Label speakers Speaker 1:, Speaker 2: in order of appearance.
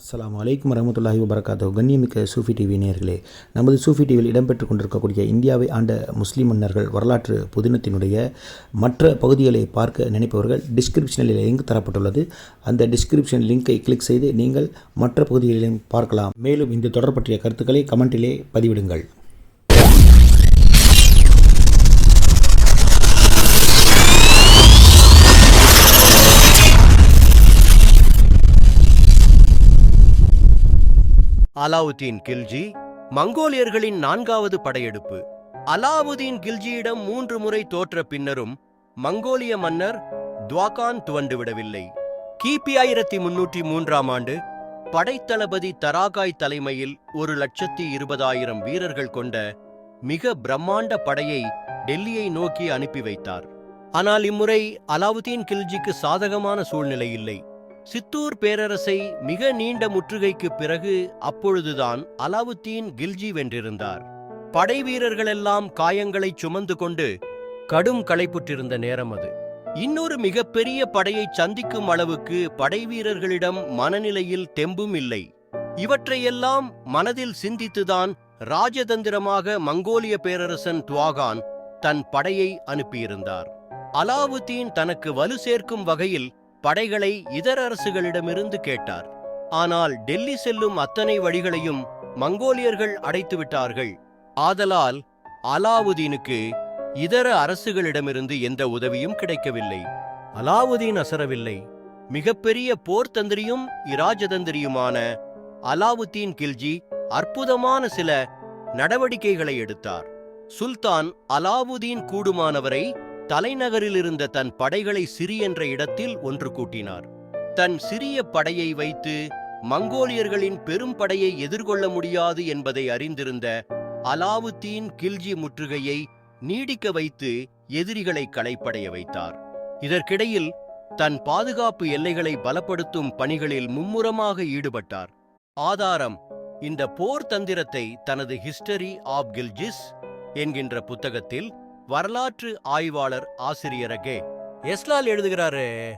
Speaker 1: அஸ்லாம் அலைக்கும் வரமத்துல்லாஹி வபரகாத்தோ கண்ணியமிக்க சூஃபி டிவி நேர்களே நமது சூஃபி டிவியில் இடம்பெற்று கொண்டிருக்கக்கூடிய இந்தியாவை ஆண்ட முஸ்லீம் மன்னர்கள் வரலாற்று புதினத்தினுடைய மற்ற பகுதிகளை பார்க்க நினைப்பவர்கள் டிஸ்கிரிப்ஷனில் லிங்க் தரப்பட்டுள்ளது. அந்த டிஸ்கிரிப்ஷன் லிங்கை கிளிக் செய்து நீங்கள் மற்ற பகுதிகளிலும் பார்க்கலாம். மேலும் இந்த தொடர் பற்றிய கருத்துக்களை கமெண்டிலே பதிவிடுங்கள்.
Speaker 2: அலாவுதீன் கில்ஜி மங்கோலியர்களின் நான்காவது படையெடுப்பு. அலாவுதீன் கில்ஜியிடம் மூன்று முறை தோற்ற பின்னரும் மங்கோலிய மன்னர் துவாகான் துவண்டுவிடவில்லை கிபி ஆயிரத்தி முன்னூற்றி மூன்றாம் ஆண்டு படைத்தளபதி தராகாய் தலைமையில் ஒரு லட்சத்தி இருபதாயிரம் வீரர்கள் கொண்ட மிக பிரம்மாண்ட படையை டெல்லியை நோக்கி அனுப்பி வைத்தார். ஆனால் இம்முறை அலாவுதீன் கில்ஜிக்கு சாதகமான சூழ்நிலை இல்லை. சித்தூர் பேரரசை மிக நீண்ட முற்றுகைக்கு பிறகு அப்பொழுதுதான் அலாவுத்தீன் கில்ஜி வென்றிருந்தார். படை வீரர்களெல்லாம் காயங்களைச் சுமந்து கொண்டு கடும் களைப்புற்றிருந்த நேரம் அது. இன்னொரு மிகப்பெரிய படையை சந்திக்கும் அளவுக்கு படை வீரர்களிடம் மனநிலையில் தெம்பும் இல்லை. இவற்றையெல்லாம் மனதில் சிந்தித்துதான் ராஜதந்திரமாக மங்கோலிய பேரரசன் துவாகான் தன் படையை அனுப்பியிருந்தார். அலாவுத்தீன் தனக்கு வலு சேர்க்கும் வகையில் படைகளை இதர அரசுகளிடமிருந்து கேட்டார். ஆனால் டெல்லி செல்லும் அத்தனை வழிகளையும் மங்கோலியர்கள் அடைத்துவிட்டார்கள். ஆதலால் அலாவுதீனுக்கு இதர அரசுகளிடமிருந்து எந்த உதவியும் கிடைக்கவில்லை. அலாவுதீன் அசரவில்லை. மிகப்பெரிய போர்த்தந்திரியும் இராஜதந்திரியுமான அலாவுத்தீன் கில்ஜி அற்புதமான சில நடவடிக்கைகளை எடுத்தார். சுல்தான் அலாவுதீன் கூடுமானவரை தலைநகரில் இருந்த தன் படைகளை சிறி என்ற இடத்தில் ஒன்று கூட்டினார். தன் சிறிய படையை வைத்து மங்கோலியர்களின் பெரும் படையை எதிர்கொள்ள முடியாது என்பதை அறிந்திருந்த அலாவுத்தீன் கில்ஜி முற்றுகையை நீடிக்க வைத்து எதிரிகளை களைப்படைய வைத்தார். இதற்கிடையில் தன் பாதுகாப்பு எல்லைகளை பலப்படுத்தும் பணிகளில் மும்முரமாக ஈடுபட்டார். ஆதாரம் இந்த போர் தந்திரத்தை தனது ஹிஸ்டரி ஆப் கில்ஜிஸ் என்கின்ற புத்தகத்தில் வரலாற்று ஆய்வாளர் ஆசிரியரகே. எஸ்லால் எழுதுகிறாரு.